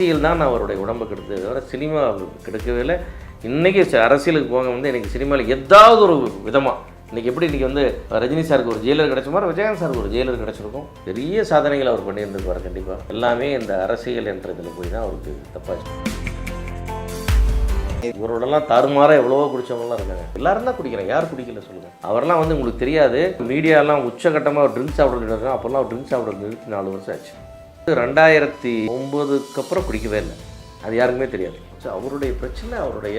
அரசியல் தான் அவருடைய உடம்பு கெடுத்தது. தவிர சினிமா கிடைக்கவே இல்லை. இன்றைக்கி அரசியலுக்கு போக வந்து இன்றைக்கி சினிமாவில் ஏதாவது ஒரு விதமாக இன்றைக்கி எப்படி இன்றைக்கி வந்து ரஜினி சாருக்கு ஒரு ஜெயிலர் கிடைச்ச மாதிரி விஜயகாந்த் சாருக்கு ஒரு ஜெயிலர் கிடச்சிருக்கும். பெரிய சாதனைகள் அவர் பண்ணியிருந்துருப்பார் கண்டிப்பாக எல்லாமே இந்த அரசியல் என்ற இதில் போய் தான் அவருக்கு தப்பாச்சு இவரோடலாம் தாறுமாறாக எவ்வளவோ குடிச்சவங்கலாம் இருக்காங்க. எல்லாரும் தான் குடிக்கிறேன் யார் குடிக்கல சொல்லுங்கள் அவரெல்லாம் வந்து உங்களுக்கு தெரியாது. மீடியாலாம் உச்சகட்டமாக ட்ரிங்க்ஸ் சாப்பிட்றது அப்போல்லாம் ட்ரிங்க்ஸ் சாப்பிட்றது நிறுத்தி நாலு வருஷம் ஆச்சு. ரெண்டாயிரத்தி ஒம்பதுக்கு அப்புறம் குடிக்கவே இல்லை. அது யாருக்குமே தெரியாது. ஸோ அவருடைய பிரச்சனை அவருடைய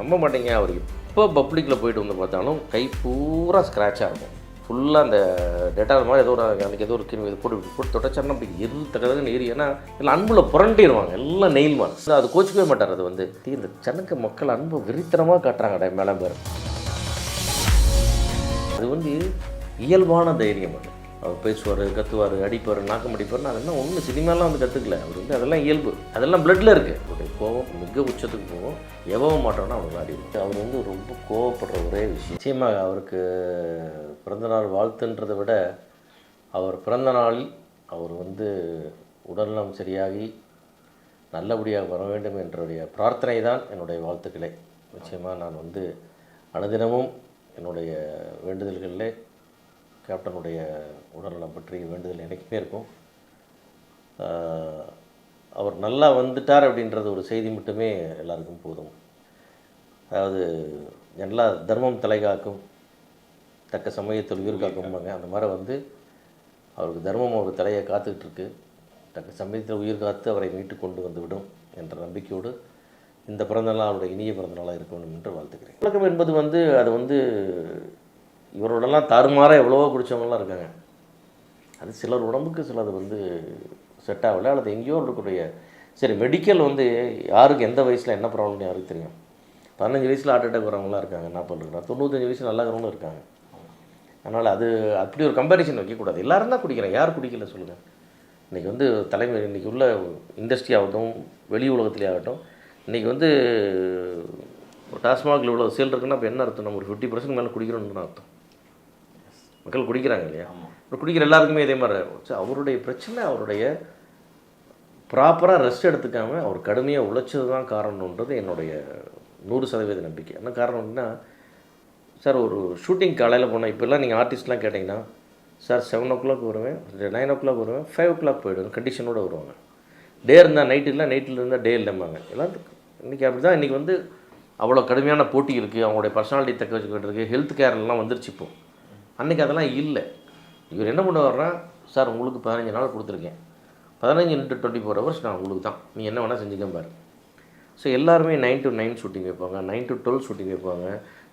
நம்ப மாட்டேங்க. அவர் இப்போ பப்ளிக்கில் போயிட்டு வந்து பார்த்தாலும் கை பூரா ஸ்க்ராட்சாக இருக்கும். ஃபுல்லாக அந்த டேட்டா மாதிரி ஏதோ ஒரு அன்றைக்கி ஏதோ ஒரு கிருமி இது போட்டு போட்டு தொட்டச்சாருன்னா அப்படி எரு தகதன்னு ஏறி ஏன்னா இல்லை அன்பில் புரண்டிடுவாங்க. எல்லாம் நெயில் மாதிரி. அது கோச்சிக்கவே மாட்டார். அது வந்து இந்த சனுக்க மக்கள் அன்பு காட்டுறாங்க காட்டுறாங்கடா மேலே பேர் அது வந்து இயல்பான தைரியம் அது. அவர் பேசுவார் கத்துவார் அடிப்பார் நாக்கம் அடிப்பார்னு அதெல்லாம் ஒன்றும் சினிமாலாம் வந்து கற்றுக்கல அவர் வந்து அதெல்லாம் இயல்பு. அதெல்லாம் பிளட்டில் இருக்குது அவருடைய கோவம் மிக உச்சத்துக்கு போகும் எவ்வளோ மாட்டோம்னா அவருக்கு அடி அவர் வந்து ரொம்ப கோவப்படுற ஒரே விஷயம். நிச்சயமாக அவருக்கு பிறந்தநாள் வாழ்த்துன்றதை விட அவர் பிறந்த நாளில் அவர் வந்து உடல்நலம் சரியாகி நல்லபடியாக வர வேண்டும் என்றுடைய பிரார்த்தனை தான் என்னுடைய வாழ்த்துக்களே. நிச்சயமாக நான் வந்து அனுதினமும் என்னுடைய வேண்டுதல்களிலே கேப்டனுடைய உடல்நலம் பற்றி வேண்டுதல் எனக்குமே இருக்கும். அவர் நல்லா வந்துட்டார் அப்படின்றது ஒரு செய்தி மட்டுமே எல்லாருக்கும் போதும். அதாவது நல்லா தர்மம் தலைகாக்கும் தக்க சமயத்தில் உயிர் காக்கும்பாங்க. அந்த மாதிரி வந்து அவருக்கு தர்மம் அவர் தலையை காத்துக்கிட்டு இருக்கு தக்க சமயத்தில் உயிர் காத்து அவரை மீட்டு கொண்டு வந்துவிடும் என்ற நம்பிக்கையோடு இந்த பிறந்தநாள் அவருடைய இனிய பிறந்தநாளாக இருக்க வேண்டும் என்று வாழ்த்துக்கிறேன். உலகம் என்பது வந்து அது வந்து இவரோடலாம் தாறுமாறாக எவ்வளவோ குடித்தவங்களாம் இருக்காங்க. அது சிலர் உடம்புக்கு சிலது வந்து செட் ஆகலை அல்லது எங்கேயோ இருக்கக்கூடிய சரி மெடிக்கல் வந்து யாருக்கு எந்த வயசில் என்ன ப்ராப்ளம்னு யாருக்கு தெரியும். பதினஞ்சு வயசில் ஹார்ட் அட்டாக் வரவங்களாம் இருக்காங்க நாற்பது இருக்கிறாங்க தொண்ணூத்தஞ்சு வயசில் நல்லா இருக்கிறவங்களும் இருக்காங்க. அதனால் அது அப்படி ஒரு கம்பேரிசன் வைக்கக்கூடாது. எல்லோரும் தான் குடிக்கிறேன் யார் குடிக்கல சொல்லுங்கள் இன்றைக்கி வந்து தலைமை இன்றைக்கி உள்ள இண்டஸ்ட்ரி ஆகட்டும் வெளி உலகத்துலேயே ஆகட்டும் இன்றைக்கி வந்து டாஸ்மாகில் இவ்வளோ சேல் இருக்குன்னா இப்போ என்ன அர்த்தம்? நம்ம ஒரு ஃபிஃப்டி பர்சன்ட் மேலே குடிக்கிறோன்னு அர்த்தம்? மக்கள் குடிக்கிறாங்க இல்லையா? குடிக்கிற எல்லாருக்குமே இதே மாதிரி அவருடைய பிரச்சனை அவருடைய ப்ராப்பராக ரெஸ்ட் எடுத்துக்காம அவர் கடுமையாக உழைச்சது தான் காரணம்ன்றது என்னுடைய நூறு சதவீத நம்பிக்கை. என்ன காரணம் அப்படின்னா சார் ஒரு ஷூட்டிங் காலையில் போனால் இப்போல்லாம் நீங்கள் ஆர்டிஸ்ட்லாம் கேட்டிங்கன்னா சார் செவன் ஓ கிளாக் வருவேன் நைன் ஓ கிளாக் வருவேன் ஃபைவ் ஓ கிளாக் போயிடுவேன் கண்டிஷனோடு வருவாங்க. டே இருந்தால் நைட் இல்லை நைட்டில் இருந்தால் டே இல்லைம்பாங்க. எல்லாத்துக்கும். இன்றைக்கி அப்படி தான் இன்றைக்கி வந்து அவ்வளோ கடுமையான போட்டி இருக்குது அவங்களுடைய பர்சனாலிட்டி தக்க வச்சுக்கிட்டு ஹெல்த் கேர்லாம் வந்துருச்சு இப்போ. அன்றைக்கி அதெல்லாம் இல்லை. இவர் என்ன பண்ணுவார்னா சார் உங்களுக்கு பதினஞ்சு நாள் கொடுத்துருக்கேன். பதினஞ்சு இன்ட்டு டுவெண்ட்டி ஃபோர் ஹவர்ஸ் நான் உங்களுக்கு தான். நீ என்ன வேணால் செஞ்சுக்க பாரு. ஸோ எல்லாருமே நைன் டு நைன் ஷூட்டிங் வைப்பாங்க. நைன் டு டுவெல் ஷூட்டிங் வைப்பாங்க.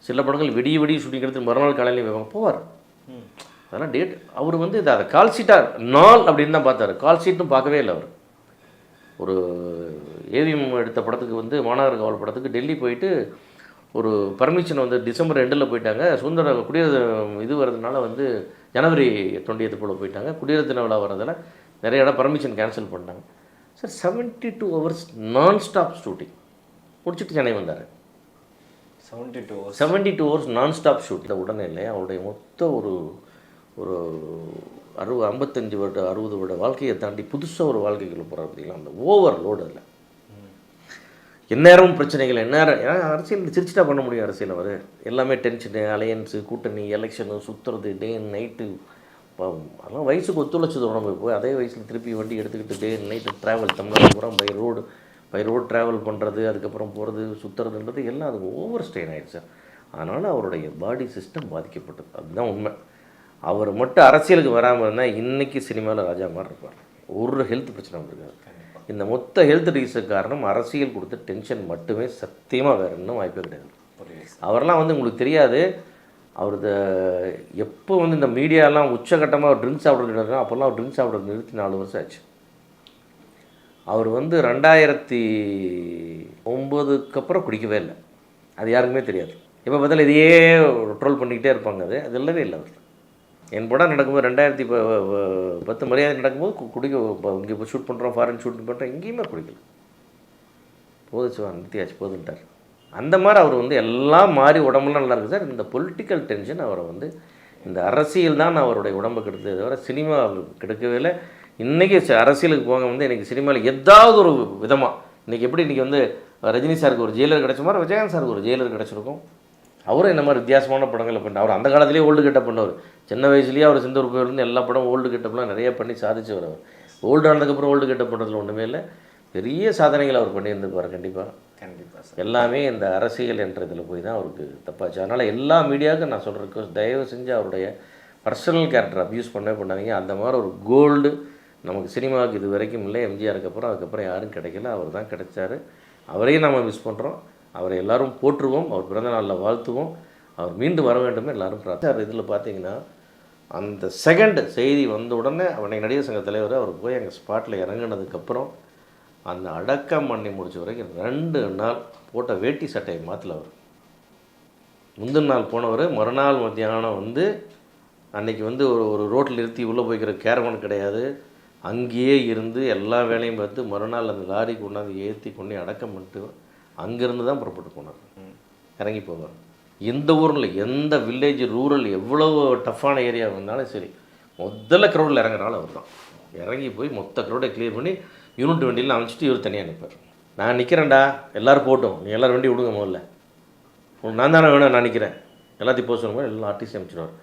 சில படங்கள் விடிய விடிய ஷூட்டிங் எடுத்து மறுநாள் காலையிலையும் வைப்பாங்க. போவார். அதெல்லாம் டேட் அவர் வந்து இதை அதை கால் ஷீட்டாக நாள் அப்படின்னு தான் பார்த்தாரு. கால் ஷீட்டும் பார்க்கவே இல்லை அவர். ஒரு ஏவிஎம் எடுத்த படத்துக்கு வந்து மாநகர காவல் படத்துக்கு டெல்லி போயிட்டு ஒரு பர்மிஷன் வந்து டிசம்பர் ரெண்டில் போயிட்டாங்க. சுதந்திர குடியரசு இது வர்றதுனால வந்து ஜனவரி டுவெண்ட்டி போல் போயிட்டாங்க. குடியரசு தின விழா வர்றதால நிறைய இடம் பர்மிஷன் கேன்சல் பண்ணிட்டாங்க. Sir seventy two hours non stop shooting முடிச்சுட்டு சென்னை வந்தார். Seventy two seventy two hours non stop shoot இந்த உடனே இல்லை அவருடைய மொத்த ஒரு ஒரு அறுபது ஐம்பத்தஞ்சு வருட அறுபது வருட வாழ்க்கையை தாண்டி புதுசாக ஒரு வாழ்க்கைக்குள்ள போகிறார் பார்த்தீங்களா அந்த ஓவர் லோடு அதில். எந்நேரமும் பிரச்சனைகள் எந்நேரம் ஏன்னா அரசியல் சிரிச்சுட்டா பண்ண முடியும் அரசியல் அவர் எல்லாமே டென்ஷனு அலையன்ஸு கூட்டணி எலெக்ஷனு சுற்றுறது டே நைட்டு. அதெல்லாம் வயசுக்கு ஒத்துழைச்சது உடம்பு. போய் அதே வயசில் திருப்பி வண்டி எடுத்துக்கிட்டு டே நைட்டு ட்ராவல் தமிழ்நாடு பூரா by road by road travel பண்ணுறது அதுக்கப்புறம் போகிறது சுற்றுறதுன்றது எல்லாம் அது ஓவர் ஸ்ட்ரெயின் ஆயிடுச்சு. அதனால் அவருடைய பாடி சிஸ்டம் பாதிக்கப்பட்டது. அதுதான் உண்மை. அவர் மட்டும் அரசியலுக்கு வராமல் இருந்தால் இன்றைக்கி சினிமாவில் ராஜா மாதிரி இருப்பார். ஒரு ஹெல்த் பிரச்சனை வந்திருக்காரு இந்த மொத்த ஹெல்த் ரீசன் காரணம் அரசியல் கொடுத்த டென்ஷன் மட்டுமே சத்தியமாக வேறு இன்னும் வாய்ப்பே கிடையாது. அவரெல்லாம் வந்து உங்களுக்கு தெரியாது. அவர் எப்போ வந்து இந்த மீடியாலாம் உச்சகட்டமாக ட்ரிங்க்ஸ் சாப்பிட்றது அப்போல்லாம் அவர் ட்ரிங்க்ஸ் சாப்பிட்றது நிறுத்தி நாலு வருஷம் ஆச்சு. அவர் வந்து ரெண்டாயிரத்தி ஒம்பதுக்கு அப்புறம் குடிக்கவே இல்லை. அது யாருக்குமே தெரியாது. இப்போ பதில் இதையே ட்ரோல் பண்ணிக்கிட்டே இருப்பாங்க அது. அது இல்லவே இல்லை அவர் என் படம் நடக்கும்போது ரெண்டாயிரத்தி பத்து மரியாதை நடக்கும்போது கு- குடிக்க இப்போ இங்கே இப்போ ஷூட் பண்ணுறோம் ஃபாரின் ஷூட்டிங் பண்ணுறோம் எங்கேயுமே குடிக்கல. போதுச்சுவா நிறுத்தியாச்சு போதுன்ட்டார். அந்த மாதிரி அவர் வந்து எல்லாம் மாறி உடம்புலாம் நல்லா இருக்குது சார். இந்த பொலிட்டிக்கல் டென்ஷன் அவரை வந்து இந்த அரசியல் தான் அவருடைய உடம்பு கெடுத்தது தவிர சினிமா கெடுக்கவே இல்லை. இன்றைக்கி அரசியலுக்கு போக வந்து எனக்கு சினிமாவில் ஏதாவது ஒரு விதமாக இன்றைக்கி எப்படி இன்றைக்கி வந்து ரஜினி சாருக்கு ஒரு ஜெயிலர் கிடைச்ச மாதிரி விஜயகாந்த் சாருக்கு ஒரு ஜெயிலர் கிடச்சிருக்கும். அவரும் இந்த மாதிரி வித்தியாசமான படங்களை பண்ண அவர் அந்த காலத்திலேயே ஓல்டு கெட்டப் பண்ணவர். சின்ன வயசுலேயே அவர் சிந்தூர் கோயிலேருந்து எல்லா படம் ஓல்டு கெட்டப்லாம் நிறைய பண்ணி சாதிச்சவர் அவர் ஓல்டு ஆனதுக்கப்புறம் ஓல்டு கெட்டப் பண்ணுறதுல ஒன்றுமே இல்லை. பெரிய சாதனைகள் அவர் பண்ணியிருந்திருப்பார் கண்டிப்பாக கண்டிப்பாக எல்லாமே இந்த அரசியல் என்ற இதில் போய் தான் அவருக்கு தப்பாச்சு. அதனால் எல்லா மீடியாவுக்கும் நான் சொல்கிறேன் தயவு செஞ்சு அவருடைய பர்சனல் கேரக்டர் அப்யூஸ் பண்ணவே பண்ணாதீங்க. அந்த மாதிரி ஒரு கோல்டு நமக்கு சினிமாவுக்கு இது வரைக்கும் இல்லை. எம்ஜிஆருக்கு அப்புறம் அதுக்கப்புறம் யாரும் கிடைக்கல. அவர் தான் கிடைச்சாரு. அவரையும் நம்ம மிஸ் பண்ணுறோம் அவரை எல்லாரும் போற்றுவோம். அவர் பிறந்த நாளில் வாழ்த்துவோம். அவர் மீண்டும் வர வேண்டும் எல்லாரும் பிரார்த்தனை இதில் பார்த்தீங்கன்னா அந்த செகண்ட் செய்தி வந்த உடனே அவனை நடிகர் சங்க தலைவர் அவர் போய் அங்கே ஸ்பாட்டில் இறங்குனதுக்கப்புறம் அந்த அடக்கம் பண்ணி முடிச்ச வரைக்கும் ரெண்டு நாள் போட்ட வேட்டி சட்டையை மாற்றல அவர். முந்தின நாள் போனவர் மறுநாள் மத்தியானம் வந்து அன்னைக்கு வந்து ஒரு ஒரு ரோட்டில் நிறுத்தி உள்ளே போய்க்கிற கேரவன் கிடையாது. அங்கேயே இருந்து எல்லா வேலையும் பார்த்து மறுநாள் அந்த லாரி கொண்டாந்து ஏற்றி கொண்டு அடக்கம் பண்ணிட்டு அங்கேருந்து தான் புறப்பட்டு போனார். இறங்கி போவார். எந்த ஊரில் எந்த வில்லேஜ் ரூரல் எவ்வளோ டஃப்பான ஏரியா வந்தாலும் சரி முதல்ல க்ரௌடில் இறங்குறாலும் அவர் தான் இறங்கி போய் மொத்த க்ரௌடை கிளியர் பண்ணி யூனிட் வண்டியில் அமைச்சிட்டு இவர் தனியாக நிற்பார் நான் நிற்கிறேன்டா எல்லோரும் போட்டும் நீ எல்லோரும் வண்டி விடுங்க முதல்ல. உனக்கு நான் தானே வேணும் நான் நிற்கிறேன் எல்லாத்தையும் போக சொல்லுங்க எல்லாம் ஆர்டிஸ்ட் அமைச்சிடுவார்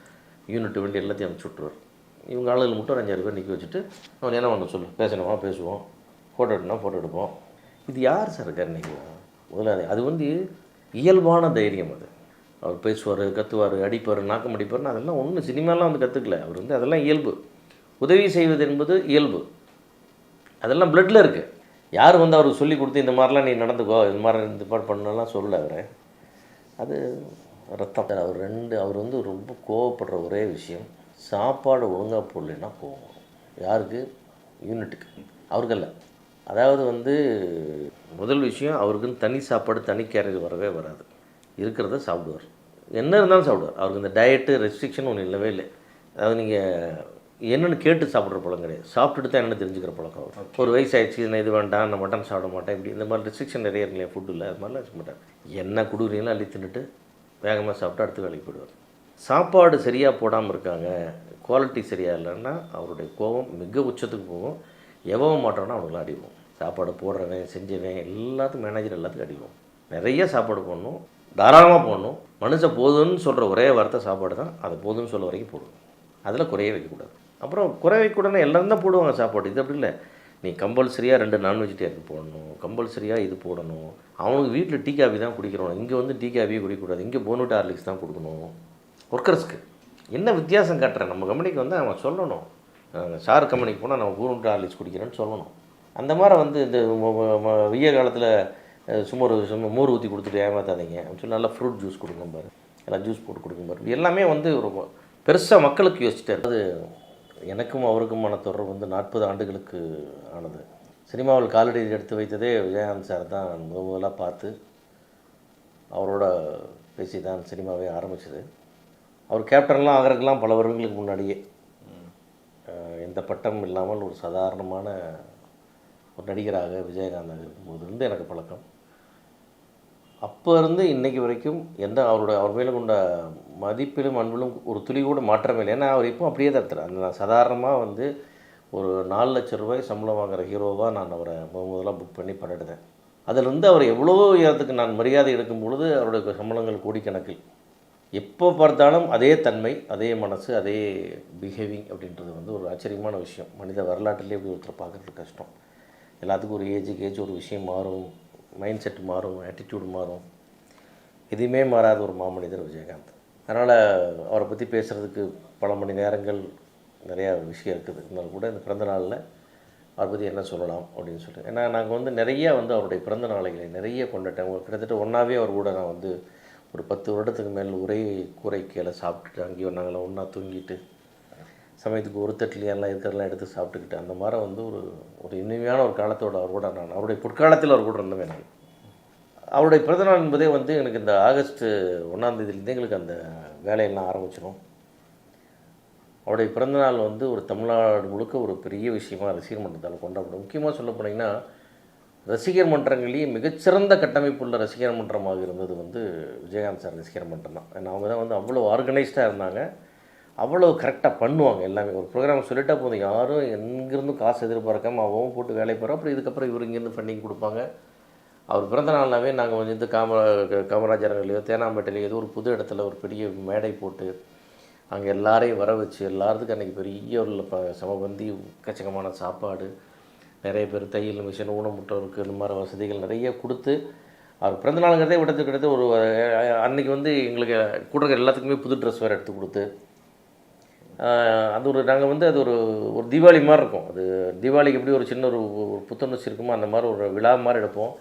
யூனிட் வண்டி எல்லாத்தையும் அனுப்பிச்சி விட்ருவார் இவங்க ஆளுகள் மட்டும் ஒரு அஞ்சாறு பேர் நிற்க வச்சுட்டு அவன் என்ன பண்ண சொல்லு? பேசணுமா? பேசுவோம். ஃபோட்டோ எடுக்கணும்? ஃபோட்டோ எடுப்போம். இது யார் சார் இருக்கார் இன்றைக்கி முதலாளி அது வந்து இயல்பான தைரியம் அது. அவர் பேசுவார் கத்துவார் அடிப்பார் நாக்கம் அடிப்பார்னு அதெல்லாம் ஒன்றும் சினிமாலாம் வந்து கற்றுக்கல அவர் வந்து அதெல்லாம் இயல்பு. உதவி செய்வது என்பது இயல்பு. அதெல்லாம் பிளட்டில் இருக்குது யார் வந்து அவருக்கு சொல்லி கொடுத்து இந்த மாதிரிலாம் நீ நடந்துக்கோ இந்த மாதிரி இந்த மாதிரி பண்ணலாம் சொல்லல அவரை. அது ரத்தம். அவர் ரெண்டு அவர் வந்து ரொம்ப கோவப்படுற ஒரே விஷயம் சாப்பாடு ஒழுங்காக போடலைன்னா கோவம். யாருக்கு? யூனிட்டுக்கு. அவருக்கல்ல. அதாவது வந்து முதல் விஷயம் அவருக்குன்னு தனி சாப்பாடு தனி கேரேஜ் வரவே வராது. இருக்கிறத சாப்பிடுவார். என்ன இருந்தாலும் சாப்பிடுவார். அவருக்கு இந்த டயட்டு ரெஸ்ட்ரிக்ஷன் ஒன்றும் இல்லவே இல்லை. அதாவது நீங்கள் என்னென்னு கேட்டு சாப்பிட்ற பழக்கம் கிடையாது. சாப்பிட்டுட்டு தான் என்னென்னு தெரிஞ்சுக்கிற பழக்கம் ஒரு வயசாயிடுச்சு நான் இது வேண்டாம் நான் மட்டன் சாப்பிட மாட்டேன் இப்படி இந்த மாதிரி ரெஸ்ட்ரிக்ஷன் நிறைய இருக்கு இல்லையா ஃபுட்டில் அது மாதிரிலாம் வச்சுக்க மாட்டேன் என்ன குடுக்குறீங்களோ அள்ளி தின்னுட்டு வேகமாக சாப்பிட்டு அடுத்து வேலைக்கு போயிடுவார். சாப்பாடு சரியாக போடாமல் இருக்காங்க குவாலிட்டி சரியாக இல்லைன்னா அவருடைய கோபம் மிக உச்சத்துக்கு போகும். எவன் மாட்டோன்னா அவனுக்குலாம் அடிவோம் சாப்பாடு போடுறவன் செஞ்சவன் எல்லாத்துக்கும் மேனேஜர் எல்லாத்துக்கும் அடிவோம் நிறைய சாப்பாடு போடணும். தாராளமாக போடணும். மனுஷன் போதும்னு சொல்கிற ஒரே வார்த்தை சாப்பாடு தான். அது போதும்னு சொல்ல வரைக்கும் போடணும் அதில் குறைய வைக்கக்கூடாது. அப்புறம் குறை வைக்கக்கூடாதுன்னா எல்லாரும் தான் போடுவாங்க சாப்பாடு. இது அப்படி இல்லை. நீ கம்பல்சரியாக ரெண்டு நான் வெஜிடேரியன் போடணும். கம்பல்சரியாக இது போடணும். அவனுக்கு வீட்டில் டீ காபி தான் குடிக்கிறோம். இங்கே வந்து டீ காபியே குடிக்கக்கூடாது. இங்கே போனுட்டு ஹார்லிக்ஸ் தான் கொடுக்கணும். ஒர்க்கர்ஸ்க்கு என்ன வித்தியாசம் காட்டுறேன் நம்ம கம்பெனிக்கு வந்து அவன் சொல்லணும். சார் கம்பெனிக்கு போனால் நம்ம போனுட்டு ஹார்லிக்ஸ் குடிக்கிறேன்னு சொல்லணும். அந்த மாதிரி வந்து இந்த வெய்ய காலத்தில் சும்மா ஒரு சும்மா மோர் ஊற்றி கொடுத்துட்டு ஏமாத்தாதீங்க. அப்படின்னு சொல்லி நல்லா ஃப்ரூட் ஜூஸ் கொடுங்க பாரு. எல்லாம் ஜூஸ் போட்டு கொடுங்க பாரு. எல்லாமே வந்து ரொம்ப பெருசாக மக்களுக்கு யோசிச்சிட்டார் அது எனக்கும் அவருக்குமான தொடர்பு வந்து நாற்பது ஆண்டுகளுக்கு ஆனது. சினிமாவில் காலடி எடுத்து வைத்ததே விஜயகாந்த் சார் தான் முத முதலாக பார்த்து அவரோட பேசி தான் சினிமாவே ஆரம்பிச்சது. அவர் கேப்டன்லாம் ஆகிறதுக்கெலாம் பல வருடங்களுக்கு முன்னாடியே. எந்த பட்டம் இல்லாமல் ஒரு சாதாரணமான ஒரு நடிகராக விஜயகாந்த் இருக்கும்போது இருந்து எனக்கு பழக்கம். அப்போ இருந்து இன்னைக்கு வரைக்கும் எந்த அவரோட அவர் மேலே கொண்ட மதிப்பிலும் அன்பிலும் ஒரு துளி கூட மாற்றமே இல்லை. ஏன்னா அவர் இப்போ அப்படியே தான் அந்த நான் சாதாரணமாக வந்து ஒரு நாலு லட்ச ரூபாய் சம்பளம் வாங்குகிற ஹீரோவாக நான் அவரை முத முதல்ல புக் பண்ணி படம் எடுத்தேன் அதிலிருந்து அவர் எவ்வளோ உயரத்துக்கு நான் மரியாதை எடுக்கும் பொழுது அவருடைய சம்பளங்கள் கோடிக்கணக்கில். எப்போ பார்த்தாலும் அதே தன்மை அதே மனசு அதே பிஹேவிங் அப்படின்றது வந்து ஒரு ஆச்சரியமான விஷயம். மனித வரலாற்றிலே இப்படி ஒருத்தர் பார்க்குறது கஷ்டம். எல்லாத்துக்கும் ஒரு ஏஜுக்கு ஏஜ் ஒரு விஷயம் மாறும். மைண்ட் செட் மாறும் ஆட்டிடியூட் மாறும். எதுவுமே மாறாத ஒரு மாமனிதர் விஜயகாந்த். அதனால் அவரை பற்றி பேசுகிறதுக்கு பல மணி நேரங்கள் நிறையா விஷயம் இருக்குது. இருந்தாலும் கூட இந்த பிறந்த நாளில் அவரை பற்றி என்ன சொல்லலாம் அப்படின்னு சொல்லிட்டு. ஏன்னா நாங்கள் வந்து நிறைய வந்து அவருடைய பிறந்த நாளைகளை நிறைய கொண்டாட்டேன் கிட்டத்தட்ட ஒன்றாவே அவர் கூட நான் வந்து ஒரு பத்து வருடத்துக்கு மேல் ஒரே கூரை கீழே சாப்பிட்டுட்டு அங்கேயும் நாங்களாம் ஒன்றா தூங்கிட்டு சமயத்துக்கு ஒரு தட்டில் இருக்கிறதெல்லாம் எடுத்து சாப்பிட்டுக்கிட்டு அந்த மாதிரி வந்து ஒரு ஒரு இனிமையான ஒரு காலத்தோட அவர் கூட நான் அவருடைய பொற்காலத்தில் அவர் கூட இருந்தவன் நான். அவருடைய பிறந்தநாள் என்பதே வந்து எனக்கு இந்த ஆகஸ்ட் ஒன்றாந்தேதியிலேருந்து எங்களுக்கு அந்த வேலையெல்லாம் ஆரம்பிச்சிடும் அவருடைய பிறந்தநாள் வந்து ஒரு தமிழ்நாடு முழுக்க ஒரு பெரிய விஷயமா ரசிகர் மன்றத்தால் கொண்டாடப்படும். முக்கியமாக சொல்ல போனீங்கன்னா ரசிகர் மன்றங்களிலேயே மிகச்சிறந்த கட்டமைப்புள்ள ரசிகர் மன்றமாக இருந்தது வந்து விஜயகாந்த் சார் ரசிகர் மன்றம் தான். ஏன்னா அவங்க தான் வந்து அவ்வளோ ஆர்கனைஸ்டாக இருந்தாங்க. அவ்வளோ கரெக்டாக பண்ணுவாங்க எல்லாமே. ஒரு ப்ரோக்ராம் சொல்லிட்டா போதும். யாரும் எங்கேருந்தும் காசு எதிர்பார்க்காம அவன் போட்டு வேலை போகிறோம் அப்புறம் இதுக்கப்புறம் இவர் இங்கேருந்து ஃபண்டிங் கொடுப்பாங்க. அவர் பிறந்த நாள்னாவே நாங்கள் கொஞ்சம் இந்த காம காமராஜர்லையோ தேனாம்பேட்டையிலையோ ஏதோ ஒரு புது இடத்துல ஒரு பெரிய மேடை போட்டு அங்கே எல்லாரையும் வர வச்சு எல்லாத்துக்கும் அன்றைக்கி பெரிய ஒரு ப சமபந்தி கச்சகமான சாப்பாடு நிறைய பேர் தையல் மிஷின் ஊனமுட்டோருக்கு இந்த மாதிரி வசதிகள் நிறைய கொடுத்து அவர் பிறந்த நாளுங்கிறதே விடத்து ஒரு அன்னைக்கு வந்து எங்களுக்கு கூட எல்லாத்துக்குமே புது ட்ரெஸ் வேறு எடுத்து கொடுத்து அது ஒரு நாங்கள் வந்து அது ஒரு ஒரு தீபாவளி மாதிரி இருக்கும். அது தீபாவளிக்கு எப்படி ஒரு சின்ன ஒரு ஒரு புத்துணர்ச்சி இருக்குமோ அந்த மாதிரி ஒரு விழா மாதிரி எடுப்போம்.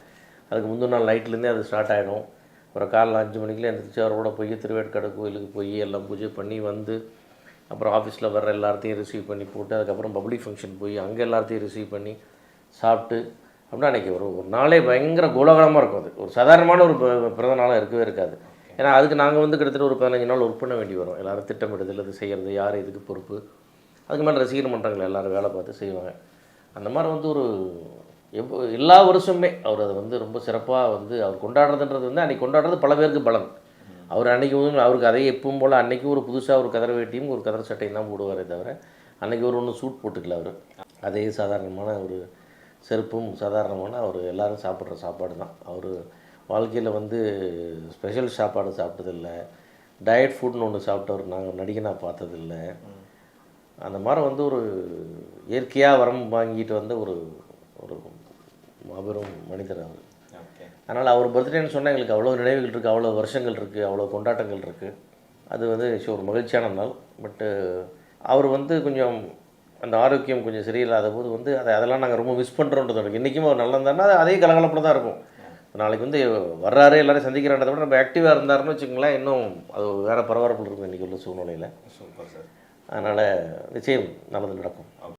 அதுக்கு முந்தின நாள் நைட்லேருந்தே அது ஸ்டார்ட் ஆகிடும் அப்புறம் காலைல அஞ்சு மணிக்கெலாம் எழுந்திரிச்சு அவரோட போய் திருவேற்காடு கோயிலுக்கு போய் எல்லாம் பூஜை பண்ணி வந்து அப்புறம் ஆஃபீஸில் வர்ற எல்லாத்தையும் ரிசீவ் பண்ணி போட்டு அதுக்கப்புறம் பப்ளிக் ஃபங்க்ஷன் போய் அங்கே எல்லாத்தையும் ரிசீவ் பண்ணி சாப்பிட்டு அப்படின்னா அன்றைக்கி ஒரு ஒரு நாளே பயங்கர கோலாகலமாக இருக்கும் அது. ஒரு சாதாரணமான ஒரு பிறந்த நாளாக இருக்கவே இருக்காது. ஏன்னா அதுக்கு நாங்கள் வந்து கிட்டத்தட்ட ஒரு பதினஞ்சு நாள் ஒர்க் பண்ண வேண்டி வரும். எல்லாரும் திட்டமிடுதல் அது செய்கிறது யார் இதுக்கு பொறுப்பு? அதுக்கு மேலே ரசிகர் மன்றங்கள் எல்லோரும் வேலை பார்த்து செய்வாங்க. அந்த மாதிரி வந்து ஒரு எவ்வளோ எல்லா வருஷமே அவர் அதை வந்து ரொம்ப சிறப்பாக வந்து அவர் கொண்டாடுறதுன்றது வந்து அன்றைக்கி கொண்டாடுறது பல பேருக்கு பலன். அவர் அன்றைக்கி வந்து அவருக்கு அதே எப்பவும் போல் அன்றைக்கி ஒரு புதுசாக ஒரு கதர் வேட்டியும் ஒரு கதர் சட்டையும் தான் போடுவாரே தவிர அன்றைக்கி ஒரு ஒன்றும் சூட் போட்டுக்கல அவர். அதே சாதாரணமான ஒரு செருப்பும் சாதாரணமான அவர் எல்லாரும் சாப்பிட்ற சாப்பாடு தான் அவர் வாழ்க்கையில் வந்து ஸ்பெஷல் சாப்பாடு சாப்பிட்டதில்ல. டயட் ஃபுட்னு ஒன்று சாப்பிட்டவர் நாங்கள் நடிகனாக பார்த்ததில்ல. அந்த மாதிரி வந்து ஒரு இயற்கையாக வரம் வாங்கிட்டு வந்த ஒரு ஒரு மாபெரும் மனிதர் அவர். அதனால் அவர் பர்த்டேன்னு சொன்னால் எங்களுக்கு அவ்வளோ நினைவுகள் இருக்குது அவ்வளோ வருஷங்கள் இருக்குது அவ்வளோ கொண்டாட்டங்கள் இருக்குது அது வந்து ஒரு மகிழ்ச்சியான நாள். பட்டு அவர் வந்து கொஞ்சம் அந்த ஆரோக்கியம் கொஞ்சம் சரியில்லாத போது வந்து அதை அதெல்லாம் நாங்கள் ரொம்ப மிஸ் பண்ணுறோன்றது எனக்கு இன்றைக்கும் அவர் நல்லா இருந்தாருன்னா அதே கலகலப்பில் தான் இருக்கும். நாளைக்கு வந்து வர்றாரு எல்லாரும் சந்திக்கிறான்றதை விட நம்ம ஆக்டிவாக இருந்தாருன்னு வச்சுக்கோங்களேன் இன்னும் அது வேறு பரபரப்பில் இருக்கும் இன்றைக்கி உள்ள சூழ்நிலையில். Super sir. அதனால் நிச்சயம் நல்லது நடக்கும்.